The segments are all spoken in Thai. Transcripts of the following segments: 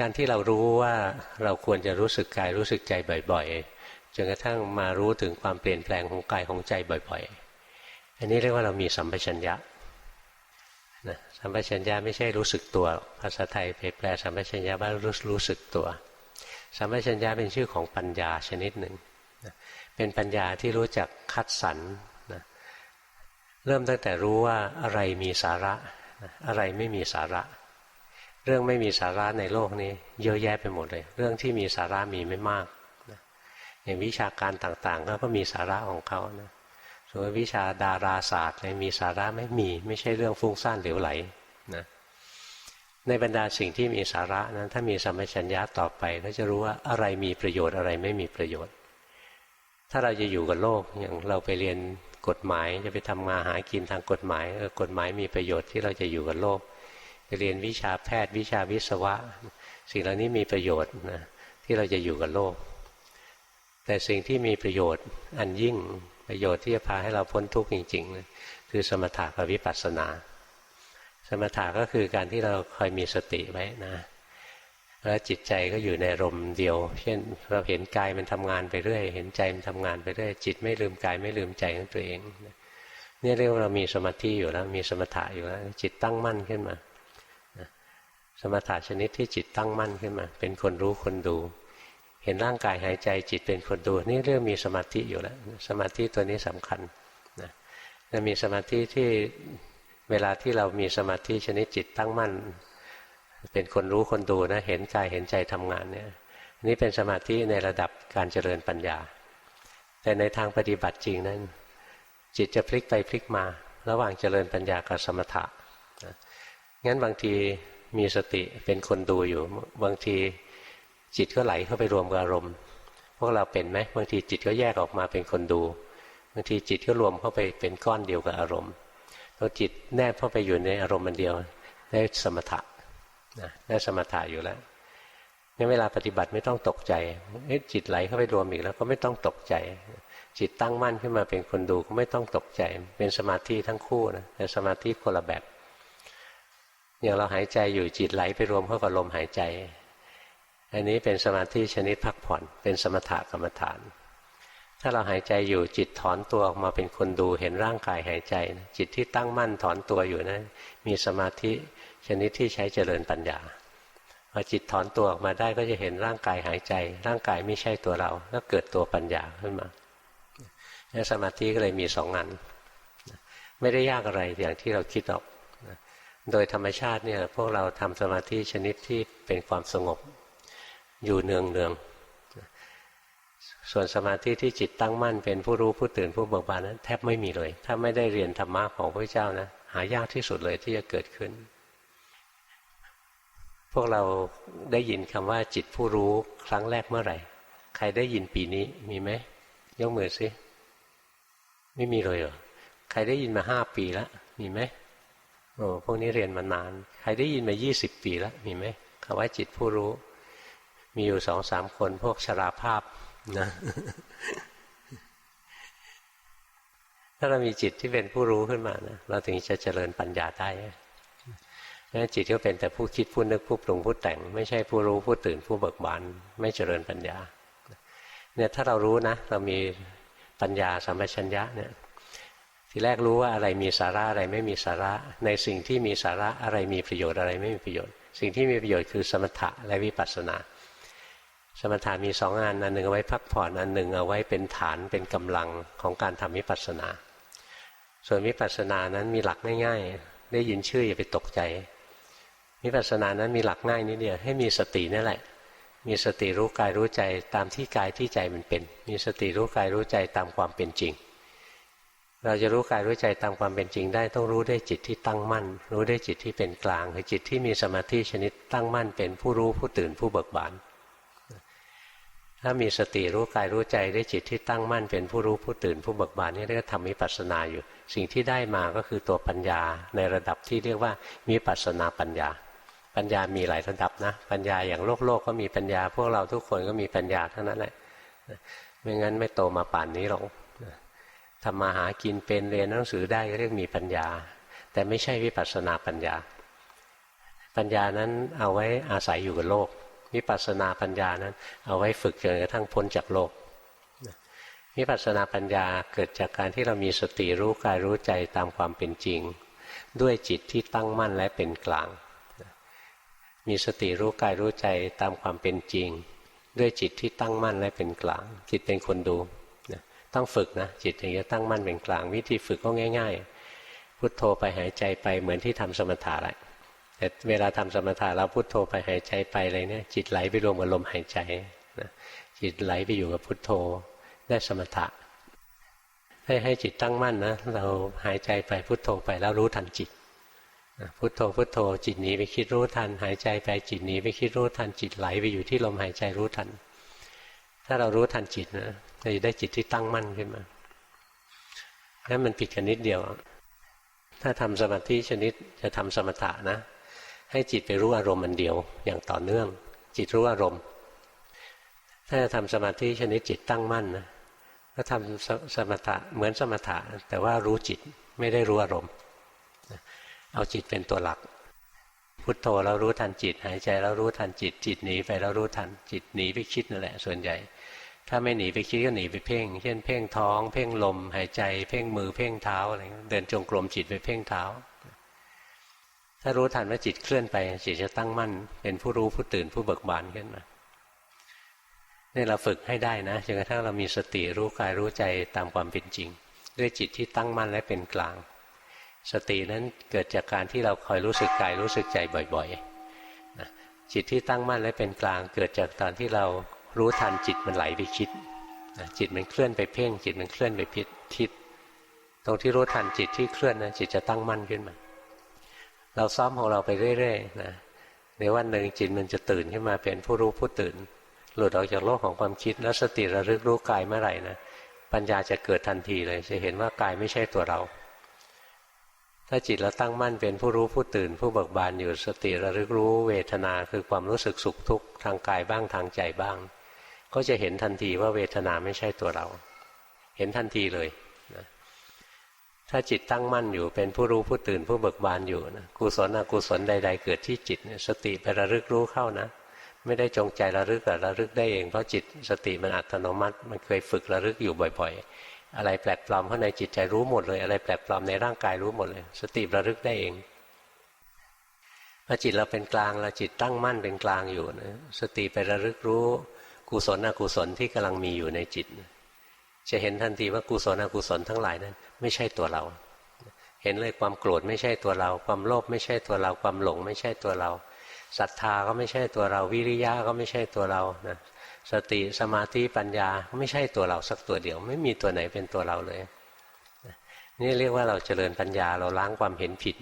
การที่เรารู้ว่าเราควรจะรู้สึกกายรู้สึกใจบ่อยๆจนกระทั่งมารู้ถึงความเปลี่ยนแปลงของกายของใจบ่อย ๆ อันนี้เรียกว่าเรามีสัมปชัญญะนะสัมปชัญญะไม่ใช่รู้สึกตัวภาษาไทยแปลสัมปชัญญะว่ารู้รู้สึกตัว สัมปชัญญะเป็นชื่อของปัญญาชนิดหนึ่งนะเป็นปัญญาที่รู้จักคัดสรรนะเริ่มตั้งแต่รู้ว่าอะไรมีสาระอะไรไม่มีสาระ เรื่องไม่มีสาระในโลกนี้ เยอะแยะไปหมดเลย เรื่องที่มีสาระมีไม่มากอย่างวิชาการต่างๆ ก็มีสาระของเขานะส่วนวิชาดาราศาสตร์อะไรมีสาระไม่มี ไม่ใช่เรื่องฟุ้งซ่านเหลวไหลนะในบรรดาสิ่งที่มีสาระนั้นถ้ามีสัมปชัญญะต่อไป ก็จะรู้ว่าอะไรมีประโยชน์อะไรไม่มีประโยชน์ ถ้าเราจะอยู่กับโลกอย่างเราไปเรียนกฎหมายจะไปทำงานหากินทางกฎหมายเออกฎหมายมีประโยชน์ที่เราจะอยู่กับโลก เรียนวิชาแพทย์วิชาวิศวะ สิ่งเหล่านี้มีประโยชน์นะที่เราจะอยู่กับโลก แต่สิ่งที่มีประโยชน์อันยิ่งประโยชน์ที่จะพาให้เราพ้นทุกข์จริงๆคือสมถะกับวิปัสสนา สมถะก็คือการที่เราคอยมีสติไว้นะแล้วจิตใจก็อยู่ในรมเดียว เช่น เราเห็นกายมันทำงานไปเรื่อย เห็นใจมันทำงานไปเรื่อย จิตไม่ลืมกายไม่ลืมใจของตัวเอง นี่เรียกว่าเรามีสมาธิอยู่แล้ว มีสมถะอยู่แล้ว จิตตั้งมั่นขึ้นมา สมถะชนิดที่จิตตั้งมั่นขึ้นมา เป็นคนรู้คนดู เห็นร่างกายหายใจจิตเป็นคนดู นี่เรื่องมีสมาธิอยู่แล้ว สมาธิตัวนี้สำคัญนะจะมีสมาธิที่เวลาที่เรามีสมาธิชนิดจิตตั้งมั่น เป็นคนรู้คนดูนะ เห็นกายเห็นใจทำงานเนี่ยนี่เป็นสมาธิในระดับการเจริญปัญญา แต่ในทางปฏิบัติจริงนั้น จิตจะพลิกไปพลิกมา ระหว่างเจริญปัญญากับสมถะงั้นบางที มีสติเป็นคนดูอยู่ บางทีจิตก็ไหลเข้าไปรวมกับอารมณ์พวกเราเป็นไหมบางทีจิตก็แยกออกมาเป็นคนดูบางทีจิตก็รวมเข้าไปเป็นก้อนเดียวกับอารมณ์พอจิตแนบเข้าไปอยู่ในอารมณ์มันเดียวได้สมถะนะได้สมถะอยู่แล้วงั้นเวลาปฏิบัติไม่ต้องตกใจจิตไหลเข้าไปรวมอีกแล้วก็ไม่ต้องตกใจ จิตตั้งมั่นขึ้นมาเป็นคนดูก็ไม่ต้องตกใจ เป็นสมาธิทั้งคู่นะแต่สมาธิคนละแบบ อย่างเราหายใจอยู่จิตไหลไปรวมเข้ากับลมหายใจ อันนี้เป็นสมาธิชนิดพักผ่อน เป็นสมถะกรรมฐาน ถ้าเราหายใจอยู่จิตถอนตัวออกมาเป็นคนดูเห็นร่างกายหายใจจิตที่ตั้งมั่นถอนตัวอยู่นะั้นมีสมาธิชนิดที่ใช้เจริญปัญญาพอจิตถอนตัวออกมาได้ก็จะเห็นร่างกายหายใจ ร่างกายไม่ใช่ตัวเราแล้วเกิดตัวปัญญาขึ้นมานี่สมาธิก็เลยมีสองงานไม่ได้ยากอะไรอย่างที่เราคิดหรอก โดยธรรมชาติเนี่ยพวกเราทำสมาธิชนิดที่เป็นความสงบอยู่เนืองเนืองส่วนสมาธิที่จิตตั้งมั่นเป็นผู้รู้ผู้ตื่นผู้เบิกบานนั้น แทบไม่มีเลย ถ้าไม่ได้เรียนธรรมะของพระเจ้านะหายากที่สุดเลยที่จะเกิดขึ้น พวกเราได้ยินคำว่าจิตผู้รู้ครั้งแรกเมื่อไหร่ ใครได้ยินปีนี้มีไหมยกมือสิไม่มีเลยเหรอใครได้ยินมาห้าปีแล้วมีไหม โอ้พวกนี้เรียนมานาน ใครได้ยินมายี่สิบปีแล้วมีไหมคำว่าจิตผู้รู้ มีอยู่สองสามคนพวกชราภาพนะถ้าเรามีจิตที่เป็นผู้รู้ขึ้นมานะเราถึงจะเจริญปัญญาได้นั่นจิตก็เป็นแต่ผู้คิดผู้นึกผู้ปรุงผู้แต่ง ไม่ใช่ผู้รู้ผู้ตื่นผู้เบิกบานไม่เจริญปัญญาเนี่ยถ้าเรารู้นะ เรามีปัญญาสัมปชัญญะเนี่ย ทีแรกรู้ว่าอะไรมีสาระอะไรไม่มีสาระ ในสิ่งที่มีสาระอะไรมีประโยชน์อะไรไม่มีประโยชน์ สิ่งที่มีประโยชน์คือสมถะและวิปัสสนา สมถะมีสองงานอันหนึ่งเอาไว้พักผ่อนอันหนึ่งเอาไว้เป็นฐานเป็นกำลังของการทำวิปัสสนา ส่วนวิปัสสนานั้นมีหลักง่ายๆ ได้ยินชื่ออย่าไปตกใจวิปัสสนานั้นมีหลักง่ายนิดเดียวให้มีสตินั่นแหละ มีสติรู้กายรู้ใจตามที่กายที่ใจมันเป็น มีสติรู้กายรู้ใจตามความเป็นจริง เราจะรู้กายรู้ใจตามความเป็นจริงได้ต้องรู้ได้จิตที่ตั้งมั่น รู้ได้จิตที่เป็นกลางคือจิตที่มีสมาธิชนิดตั้งมั่น เป็นผู้รู้ผู้ตื่นผู้เบิกบานถ้ามีสติรู้กายรู้ใจได้จิตที่ตั้งมั่น เป็นผู้รู้ผู้ตื่นผู้เบิกบานนี่เรียกว่าทำวิปัสสนาอยู่ สิ่งที่ได้มาก็คือตัวปัญญาในระดับที่เรียกว่ามีปัสสนาปัญญา ปัญญามีหลายระดับนะ ปัญญาอย่างโลกโลกก็มีปัญญา พวกเราทุกคนก็มีปัญญาเท่านั้นแหละไม่งั้นไม่โตมาป่านนี้หรอก ทำมาหากินเป็นเรียนหนังสือได้ก็เรียกมีปัญญา แต่ไม่ใช่วิปัสสนาปัญญา ปัญญานั้นเอาไว้อาศัยอยู่กับโลกวิปัสสนาปัญญานั้น เอาไว้ฝึกจนกระทั่งพ้นจากโลกวิปัสสนาปัญญาเกิดจากการที่เรามีสติรู้กายรู้ใจตามความเป็นจริง ด้วยจิตที่ตั้งมั่นและเป็นกลาง มีสติรู้กายรู้ใจตามความเป็นจริง ด้วยจิตที่ตั้งมั่นและเป็นกลาง จิตเป็นคนดู ต้องฝึกนะจิตถึงจะตั้งมั่นเป็นกลาง วิธีฝึกก็ง่าย ๆ พุทโธไปหายใจไปเหมือนที่ทำสมถะแหละแต่เวลาทำสมถะเราพุทโธไปหายใจไปอะไรเนี่ยจิตไหลไปรวมกับลมหายใจนะจิตไหลไปอยู่กับพุทโธได้สมถะให้ให้จิตตั้งมั่นนะเราหายใจไปพุทโธไปแล้วรู้ทันจิตพุทโธพุทโธจิตหนีไปคิดรู้ทัน หายใจไปจิตหนีไปคิดรู้ทันจิตไหลไปอยู่ที่ลมหายใจรู้ทัน ถ้าเรารู้ทันจิตนะเราจะได้จิตที่ตั้งมั่นขึ้นมานั่นมันผิดกันนิดเดียว ถ้าทำสมาธิชนิดจะทำสมถะนะ ให้จิตไปรู้อารมณ์มันเดียว อย่างต่อเนื่อง จิตรู้อารมณ์ ถ้าจะทำสมาธิชนิดจิตตั้งมั่นนะก็ทำสมถะเหมือนสมถะ แต่ว่ารู้จิตไม่ได้รู้อารมณ์เอาจิตเป็นตัวหลัก พุทโธเรารู้ทันจิต หายใจเรารู้ทันจิต จิตหนีไปเรารู้ทันจิตหนีไปคิดนั่นแหละ ส่วนใหญ่ ถ้าไม่หนีไปคิดก็หนีไปเพ่ง เช่นเพ่งท้อง เพ่งลม หายใจ เพ่งมือ เพ่งเท้าอะไรเดินจงกรมจิตไปเพ่งเท้า ถ้ารู้ทันว่าจิตเคลื่อนไป จิตจะตั้งมั่น เป็นผู้รู้ผู้ตื่นผู้เบิกบานขึ้นมานี่เราฝึกให้ได้นะจนกระทั่งเรามีสติรู้กายรู้ใจตามความเป็นจริง ด้วยจิตที่ตั้งมั่นและเป็นกลาง สตินั้นเกิดจากการที่เราคอยรู้สึกกายรู้สึกใจบ่อยๆจิตที่ตั้งมั่นและเป็นกลาง เกิดจากตอนที่เรา รู้ทันจิตมันไหลไปคิดจิตมันเคลื่อนไปเพ่ง จิตมันเคลื่อนไปพิทิศตรงที่รู้ทันจิตที่เคลื่อนนะจิตจะตั้งมั่นขึ้นมา เราซ้อมของเราไปเรื่อยๆนะในวันหนึ่งจิตมันจะตื่นขึ้นมาเป็นผู้รู้ผู้ตื่น หลุดออกจากโลกของความคิดแล้วสติระลึกรู้กายเมื่อไหร่นะปัญญาจะเกิดทันทีเลย จะเห็นว่ากายไม่ใช่ตัวเรา ถ้าจิตเราตั้งมั่นเป็นผู้รู้ผู้ตื่น ผู้เบิกบานอยู่สติระลึกรู้เวทนาคือความรู้สึกสุขทุกข์ทางกายบ้างทางใจบ้าง ก็จะเห็นทันทีว่าเวทนาไม่ใช่ตัวเรา เห็นทันทีเลยนะถ้าจิตตั้งมั่นอยู่เป็นผู้รู้ผู้ตื่นผู้เบิกบานอยู่นะกุศลอกุศลใด ๆ เกิดที่จิตสติไประลึกรู้เข้านะ ไม่ได้จงใจระลึกแต่ระลึกได้เองเพราะจิตสติมันอัตโนมัติ มันเคยฝึกระลึกอยู่บ่อย ๆ อะไรแปลกปลอมข้างในจิตใจรู้หมดเลย อะไรแปลกปลอมในร่างกายรู้หมดเลย สติระลึกได้เองพอจิตเราเป็นกลางเราจิตตั้งมั่นเป็นกลางอยู่นะสติไประลึกรู้ กุศลอกุศลที่กำลังมีอยู่ในจิต จะเห็นทันทีว่ากุศลอกุศลทั้งหลายนั้น ไม่ใช่ตัวเรา เห็นเลยความโกรธไม่ใช่ตัวเรา ความโลภไม่ใช่ตัวเรา ความหลงไม่ใช่ตัวเราศรัทธาก็ไม่ใช่ตัวเรา วิริยะก็ไม่ใช่ตัวเรานะสติสมาธิปัญญาไม่ใช่ตัวเราสักตัวเดียว ไม่มีตัวไหนเป็นตัวเราเลย นี่เรียกว่าเราเจริญปัญญาเราล้างความเห็นผิด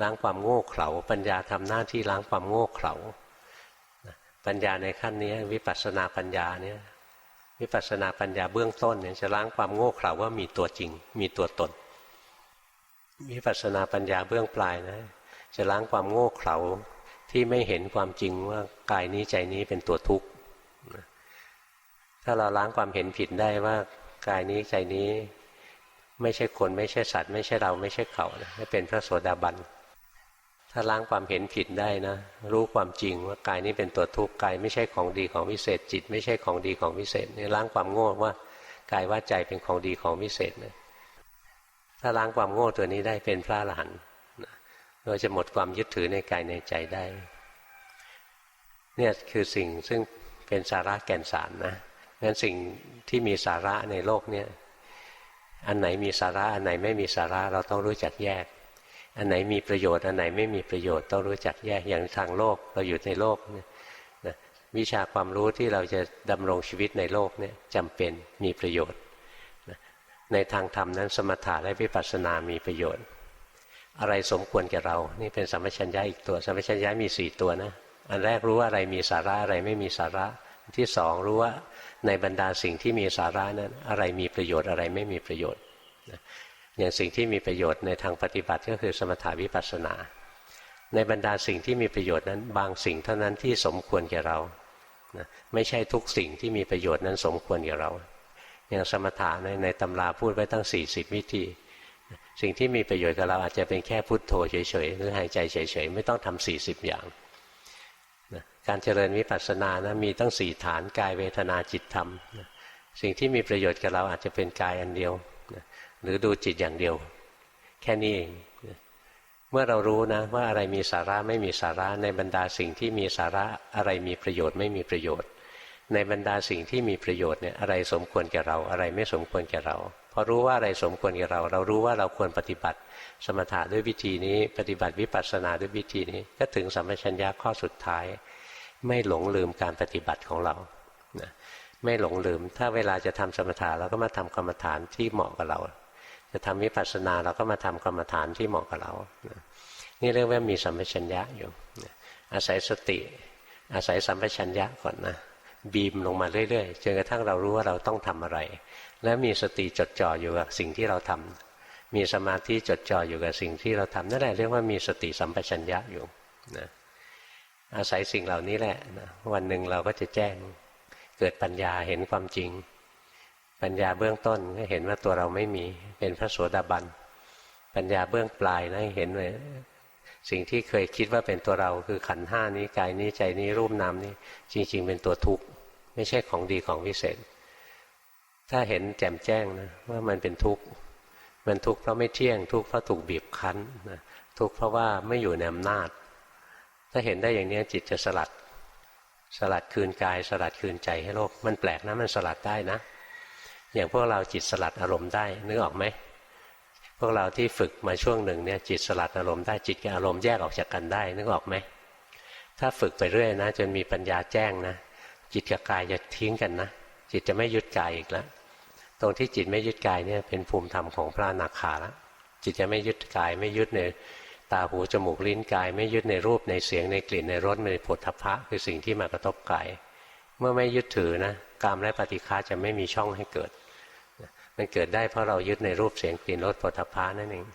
ล้างความโง่เขลาปัญญาทำหน้าที่ล้างความโง่เขลา ปัญญาในขั้นนี้วิปัสสนาปัญญาเนี่ยวิปัสสนาปัญญาเบื้องต้นเนี่ยจะล้างความโง่เขลาว่ามีตัวจริง มีตัวตนวิปัสสนาปัญญาเบื้องปลายนะ จะล้างความโง่เขลาที่ไม่เห็นความจริงว่ากายนี้ใจนี้เป็นตัวทุกข์ถ้าเราล้างความเห็นผิดได้ว่ากายนี้ใจนี้ ไม่ใช่คนไม่ใช่สัตว์ ไม่ใช่เราไม่ใช่เขานะเป็นพระโสดาบัน ถ้าล้างความเห็นผิดได้นะ รู้ความจริงว่ากายนี้เป็นตัวทุกข์กายไม่ใช่ของดีของวิเศษ จิต ไม่ใช่ของดีของวิเศษนี่ล้างความโง่ว่ากายว่าใจเป็นของดีของวิเศษนะถ้าล้างความโง่ตัวนี้ได้เป็นพระอรหันต์เราจะหมดความยึดถือในกายในใจได้ เนี่ยคือสิ่งซึ่งเป็นสาระแก่นสารนะงั้นสิ่งที่มีสาระในโลกเนี่ยอันไหนมีสาระอันไหนไม่มีสาระเราต้องรู้จักแยก อันไหนมีประโยชน์อันไหนไม่มีประโยชน์ต้องรู้จักแยกอย่างทางโลกเราอยู่ในโลกนะวิชาความรู้ที่เราจะดำรงชีวิตในโลกเนี่ยจำเป็นมีประโยชน์ในทางธรรมนั้นสมถะและวิปัสสนามีประโยชน์ อะไรสมควรแก่เรา นี่เป็นสัมปชัญญะอีกตัวสัมปชัญญะมีสี่ตัวนะอันแรกรู้ว่าอะไรมีสาระอะไรไม่มีสาระที่สองรู้ว่าในบรรดาสิ่งที่มีสาระนั้นอะไรมีประโยชน์อะไรไม่มีประโยชน์ อย่างสิ่งที่มีประโยชน์ในทางปฏิบัติก็คือสมถาวิปัสสนา ในบรรดาสิ่งที่มีประโยชน์นั้น บางสิ่งเท่านั้นที่สมควรแก่เรานะไม่ใช่ทุกสิ่งที่มีประโยชน์นั้นสมควรแก่เรา อย่างสมถะในในตำราพูดไว้ตั้ง 40 วิธี สิ่งที่มีประโยชน์กับเราอาจจะเป็นแค่พุทโธเฉยๆหรือหายใจเฉยๆไม่ต้องทำ40 อย่างการเจริญวิปัสสนานะมีตั้งสี่ฐานกายเวทนาจิตธรรมสิ่งที่มีประโยชน์กับเราอาจจะเป็นกายอันเดียว หรือดูจิตอย่างเดียว แค่นี้เองเมื่อเรารู้นะ ว่าอะไรมีสาระไม่มีสาระในบรรดาสิ่งที่มีสาระอะไรมีประโยชน์ไม่มีประโยชน์ ในบรรดาสิ่งที่มีประโยชน์เนี่ยอะไรสมควรแก่เราอะไรไม่สมควรแก่เราพอรู้ว่าอะไรสมควรแก่เรา เรารู้ว่าเราควรปฏิบัติ สมถะด้วยวิธีนี้ ปฏิบัติวิปัสสนาด้วยวิธีนี้ ก็ถึงสัมปชัญญะข้อสุดท้าย ไม่หลงลืมการปฏิบัติของเรานะไม่หลงลืม ถ้าเวลาจะทำสมถะเราก็มาทำกรรมฐานที่เหมาะกับเรา จะทำวิปัสสนาเราก็มาทำกรรมฐานที่เหมาะกับเรานะนี่เรียกว่ามีสัมปชัญญะอยู่ อาศัยสติ อาศัยสัมปชัญญะก่อนนะ บีมลงมาเรื่อยๆ จนกระทั่งเรารู้ว่าเราต้องทำอะไร และมีสติจดจ่ออยู่กับสิ่งที่เราทำ มีสมาธิจดจ่ออยู่กับสิ่งที่เราทำนั่นแหละเรียกว่ามีสติสัมปชัญญะอยู่นะอาศัยสิ่งเหล่านี้แหละนะวันหนึ่งเราก็จะแจ้ง เกิดปัญญาเห็นความจริง ปัญญาเบื้องต้นก็เห็นว่าตัวเราไม่มีเป็นพระโสดาบัน ปัญญาเบื้องปลายนะเห็นเลยสิ่งที่เคยคิดว่าเป็นตัวเราคือขันห้านี้กายนี้ใจนี้รูปนามนี้ จริง ๆ เป็นตัวทุกข์ไม่ใช่ของดีของวิเศษ ถ้าเห็นแจ่มแจ้งนะว่ามันเป็นทุกข์มันทุกข์เพราะไม่เที่ยงทุกข์เพราะถูกบีบคั้นนะทุกข์เพราะว่าไม่อยู่ในอำนาจ ถ้าเห็นได้อย่างนี้จิตจะสลัด สลัดคืนกาย สลัดคืนใจให้โลก มันแปลกนะมันสลัดได้นะ อย่างพวกเราจิตสลัดอารมณ์ได้นึกออกไหมพวกเราที่ฝึกมาช่วงหนึ่งเนี่ยจิตสลัดอารมณ์ได้จิตกับอารมณ์แยกออกจากกันได้นึกออกไหมถ้าฝึกไปเรื่อยนะจนมีปัญญาแจ้งนะจิตกับกายจะทิ้งกันนะจิตจะไม่ยึดกายอีกแล้วตรงที่จิตไม่ยึดกายเนี่ยเป็นภูมิธรรมของพระอนาคาแล้วจิตจะไม่ยึดกายไม่ยึดในตาหูจมูกลิ้นกาย ไม่ยึดในรูปในเสียงในกลิ่นในรสในผลทพะคือสิ่งที่มากระทบกาย เมื่อไม่ยึดถือนะกามและปฏิฆาจะไม่มีช่องให้เกิด มันเกิดได้เพราะเรายึดในรูปเสียงกลิ่นรสผลิตภัณฑ์นั่นเอง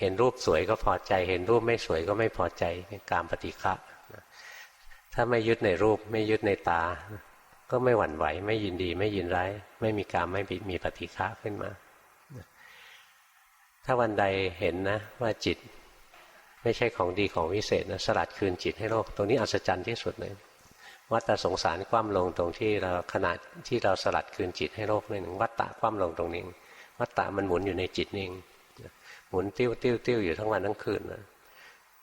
เห็นรูปสวยก็พอใจ เห็นรูปไม่สวยก็ไม่พอใจเป็นกามปฏิฆะถ้าไม่ยึดในรูปไม่ยึดในตา ก็ไม่หวั่นไหว ไม่ยินดีไม่ยินร้ายไม่มีกามไม่มีปฏิฆะขึ้นมา ถ้าวันใดเห็นนะ ว่าจิต ไม่ใช่ของดีของวิเศษนะสลัดคืนจิตให้โลกตรงนี้อัศจรรย์ที่สุดเลย วัตตสงสารคว่ำลงตรงที่เราขณะที่เราสลัดคืนจิตให้โลกนี่หนึ่งวัตตะคว่ำลงตรงนี้วัตตะมันหมุนอยู่ในจิตนี่หมุนติ้วติ้วติ้วอยู่ทั้งวันทั้งคืนนะ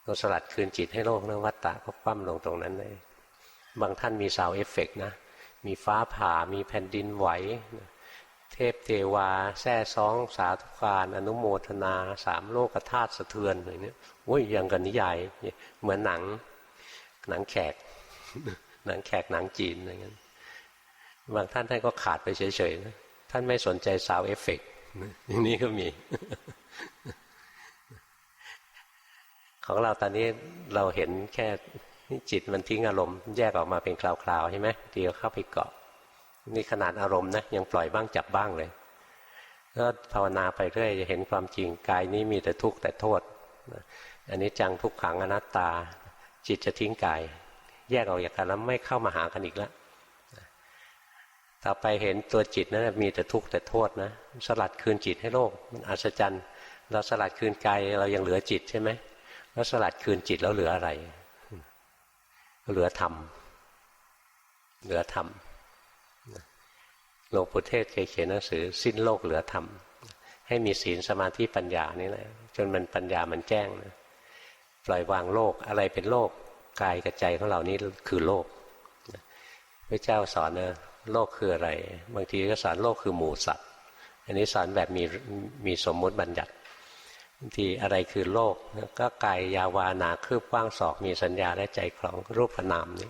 เราสลัดคืนจิตให้โลกนะวัตตะก็คว่ำลงตรงนั้นเลยบางท่านมีซาวเอฟเฟกนะมีฟ้าผ่ามีแผ่นดินไหวเทพเทวาแท่ซองสาธุการอนุโมทนาสามโลกธาตุสะเทือนอะไรเนี้ยโอ้ยยังกันนิยายเหมือนหนังหนังแขก หนังแขกหนังจีนอะไรเงี้ยบางท่านท่านก็ขาดไปเฉยๆนะท่านไม่สนใจซาวเอฟเฟกอย่างนี้ก็มี ของเราตอนนี้เราเห็นแค่จิตมันทิ้งอารมณ์แยกออกมาเป็นคราวๆใช่ไหมเดียวเข้าไปเกาะ นี่ขนาดอารมณ์นะยังปล่อยบ้างจับบ้างเลยก็ภาวนาไปเรื่อยจะเห็นความจริงกายนี้มีแต่ทุกข์แต่โทษอันนี้จังทุกขังอนัตตา จิตจะทิ้งกาย แยกออกจากกันแล้วไม่เข้ามาหากันอีกแล้วต่อไปเห็นตัวจิตนั้นมีแต่ทุกข์แต่โทษนะสลัดคืนจิตให้โลกมันอัศจรรย์ เราสลัดคืนกายเรายังเหลือจิตใช่ไหมแล้วสลัดคืนจิตแล้วเหลืออะไร เหลือธรรมเหลือธรรมหลวงปู่เทศเคยเขียนหนังสือ สิ้นโลกเหลือธรรมให้มีศีลสมาธิปัญญานี่แหละจนมันปัญญามันแจ้งนะปล่อยวางโลกอะไรเป็นโลก กายกับใจของเรานี้คือโลกพระเจ้าสอนนะโลกคืออะไร บางทีก็สอนโลกคือหมูสัตว์ อันนี้สอนแบบมีมีสมมุติบัญญัติบางทีอะไรคือโลก ก็กายยาวานาคืบกว้างศอกมีสัญญาและใจคลองรูปนามนี้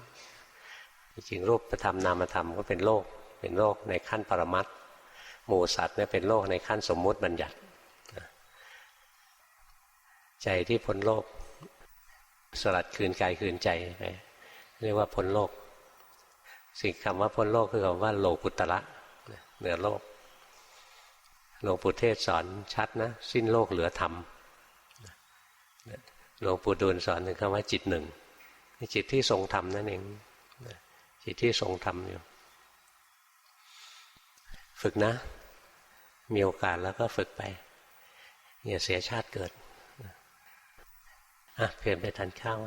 จริงรูปธรรมนามธรรมก็เป็นโลก เป็นโลกในขั้นปรมัตหมูสัตว์เนี่ยเป็นโลกในขั้นสมมุติบัญญัติ ใจที่พ้นโลก สลัดคืนกายคืนใจไปเรียกว่าพ้นโลก สิ่งคำว่าพ้นโลกคือคำว่าโลกุตระเหนือโลกหลวงปู่เทศสอนชัดนะ สิ้นโลกเหลือธรรมหลวงปู่ดูลสอนถึงคำว่าจิตหนึ่งจิตที่ทรงธรรมนั่นเองจิตที่ทรงธรรมอยู่ ฝึกนะ มีโอกาสแล้วก็ฝึกไปอย่าเสียชาติเกิด อะเพียนไปทานข้าว